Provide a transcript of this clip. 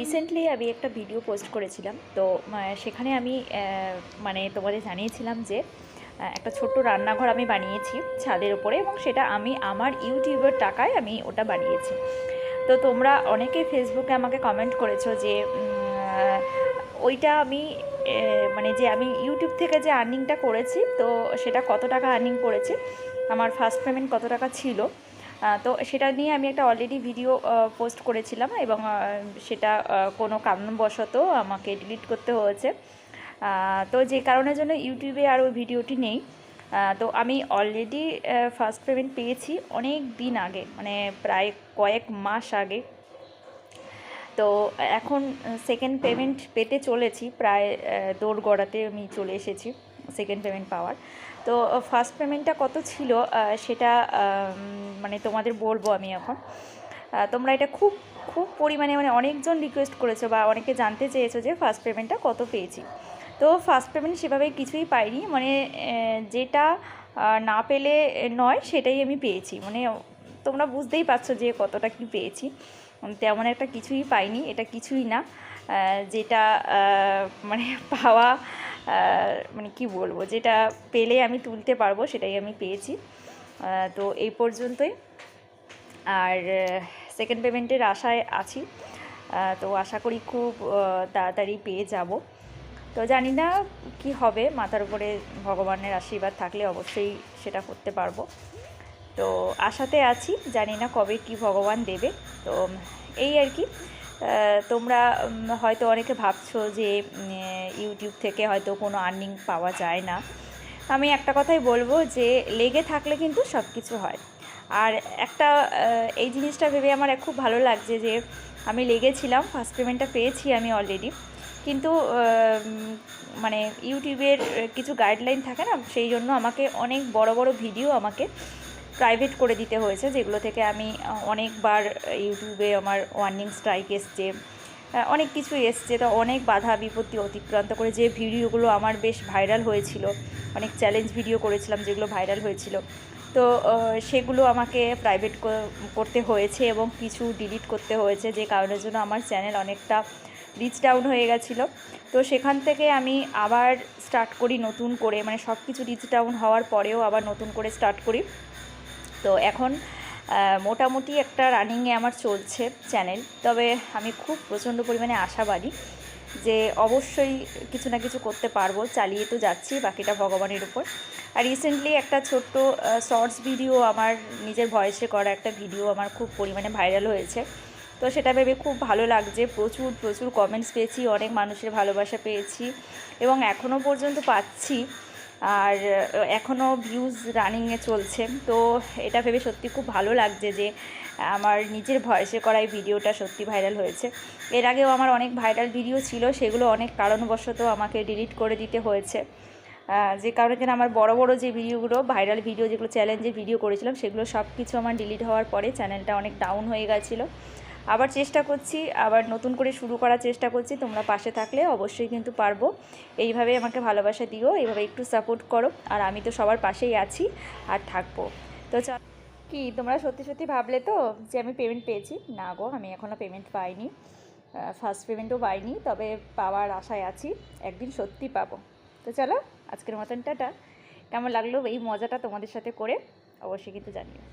Recently আমি একটা video post করেছিলাম। তো সেখানে আমি মানে তোমাদের জানিয়েছিলাম যে একটা ছোট্ট রান্নাঘর আমি বানিয়েছি ছাদের উপরে এবং সেটা আমি আমার ইউটিউবের টাকায় আমি ওটা বানিয়েছি। তো তোমরা অনেকেই ফেসবুকে আমাকে কমেন্ট করেছ যে ওইটা আমি মানে যে আমি ইউটিউব থেকে যে আর্নিংটা করেছি, তো সেটা কত টাকা আর্নিং করেছি? আমার ফার্স্ট পেমেন্ট কত টাকা ছিল? তো সেটা নিয়ে আমি একটা অলরেডি ভিডিও পোস্ট করেছিলাম এবং সেটা কোনো কারণবশত আমাকে ডিলিট করতে হয়েছে। তো যে কারণের জন্য ইউটিউবে আর ওই ভিডিওটি নেই। তো আমি অলরেডি ফার্স্ট পেমেন্ট পেয়েছি অনেক দিন আগে মানে প্রায় কয়েক মাস আগে। তো এখন সেকেন্ড পেমেন্ট পেতে চলেছি, প্রায় দৌড় গড়াতে আমি চলে এসেছি। সেকেন্ড পেমেন্ট পাওয়ার। তো ফার্স্ট পেমেন্টটা কত ছিল সেটা মানে তোমাদের বলব আমি এখন। তোমরা এটা খুব খুব পরিমাণে মানে অনেকজন রিকোয়েস্ট করেছ বা অনেকে জানতে চেয়েছো যে ফার্স্ট পেমেন্টটা কত পেয়েছি। তো ফার্স্ট পেমেন্ট সেভাবে কিছুই পাইনি মানে যেটা না পেলে নয়, সেটাই আমি পেয়েছি। মানে তোমরা বুঝতেই পারছ যে কতটা কি পেয়েছি। তেমন একটা কিছুই পাইনি, এটা কিছুই না। যেটা মানে পাওয়া মানে কি বলব, যেটা পেলে আমি তুলতে পারব সেটাই আমি পেয়েছি। তো এই পর্যন্তই। আর সেকেন্ড পেমেন্টের আশায় আছি। তো আশা করি খুব তাড়াতাড়ি পেয়ে যাব। তো জানি না কি হবে, মাথার উপরে ভগবানের আশীর্বাদ থাকলে অবশ্যই সেটা করতে পারব। তো আশাতে আছি, জানি না কবে কি ভগবান দেবে। তো এই আর কি। তোমরা হয়তো অনেকে ভাবছ যে ইউটিউব থেকে হয়তো কোনো আর্নিং পাওয়া যায় না। আমি একটা কথাই বলব যে, লেগে থাকলে কিন্তু সব কিছু হয়। আর একটা এই জিনিসটা ভেবে আমার খুব ভালো লাগছে যে, আমি লেগেছিলাম, ফার্স্ট পেমেন্টটা পেয়েছি আমি অলরেডি কিন্তু মানে ইউটিউবের কিছু গাইডলাইন থাকে না, সেই জন্য আমাকে অনেক বড় বড় ভিডিও আমাকে প্রাইভেট করে দিতে হয়েছে, যেগুলো থেকে আমি অনেকবার ইউটিউবে আমার ওয়ার্নিং স্ট্রাইক এসছে অনেক কিছু এসছে, তো অনেক বাধা বিপত্তি অতিক্রান্ত করে যে ভিডিওগুলো আমার বেশ ভাইরাল হয়েছিল, অনেক চ্যালেঞ্জ ভিডিও করেছিলাম যেগুলো ভাইরাল হয়েছিল, তো সেগুলো আমাকে প্রাইভেট করতে হয়েছে এবং কিছু ডিলিট করতে হয়েছে, যে কারণের জন্য আমার চ্যানেল অনেকটা রিচ ডাউন হয়ে গেছিল, তো সেখান থেকে আমি আবার স্টার্ট করি নতুন করে মানে সব কিছু রিচ ডাউন হওয়ার পরেও আবার নতুন করে স্টার্ট করি। তো এখন মোটামুটি একটা রানিংয়ে আমার চলছে চ্যানেল তবে আমি খুব প্রচণ্ড পরিমাণে আশাবাদী যে অবশ্যই কিছু না কিছু করতে পারব, চালিয়ে তো যাচ্ছি বাকিটা ভগবানের উপর। আর রিসেন্টলি একটা ছোট্ট শর্টস ভিডিও আমার নিজের ভয়েসে করা একটা ভিডিও আমার খুব পরিমাণে ভাইরাল হয়েছে। তো সেটা ভেবে খুব ভালো লাগছে, প্রচুর প্রচুর কমেন্টস পেয়েছি, অনেক মানুষের ভালোবাসা পেয়েছি এবং এখনও পর্যন্ত পাচ্ছি। আর এখনও ভিউজ রানিংয়ে চলছে। তো এটা ভেবে সত্যি খুব ভালো লাগছে যে, আমার নিজের ভয়েসে করা এই ভিডিওটা সত্যি ভাইরাল হয়েছে। এর আগেও আমার অনেক ভাইরাল ভিডিও ছিল, সেগুলো অনেক কারণবশত আমাকে ডিলিট করে দিতে হয়েছে। যে কারণে যেন আমার বড় বড় যে ভিডিওগুলো ভাইরাল ভিডিও যেগুলো চ্যালেঞ্জের ভিডিও করেছিলাম, সেগুলো সব কিছু আমার ডিলিট হওয়ার পরে চ্যানেলটা অনেক ডাউন হয়ে গেছিল। আবার চেষ্টা করছি, আবার নতুন করে শুরু করার চেষ্টা করছি। তোমরা পাশে থাকলে অবশ্যই কিন্তু পারব। এইভাবে আমাকে ভালোবাসা দিও, এইভাবে একটু সাপোর্ট করো। আর আমি তো সবার পাশেই আছি আর থাকব। তো চল কি, তোমরা সত্যি সত্যি ভাবলে তো যে আমি পেমেন্ট পেয়েছি? না গো, আমি এখনও পেমেন্ট পাইনি। ফার্স্ট পেমেন্টও পাইনি, তবে পাওয়ার আশায় আছি, একদিন সত্যি পাবো। তো চলো, আজকের মতন টাটা। কেমন লাগল এই মজাটা তোমাদের সাথে করে? অবশ্যই কিন্তু জানিও।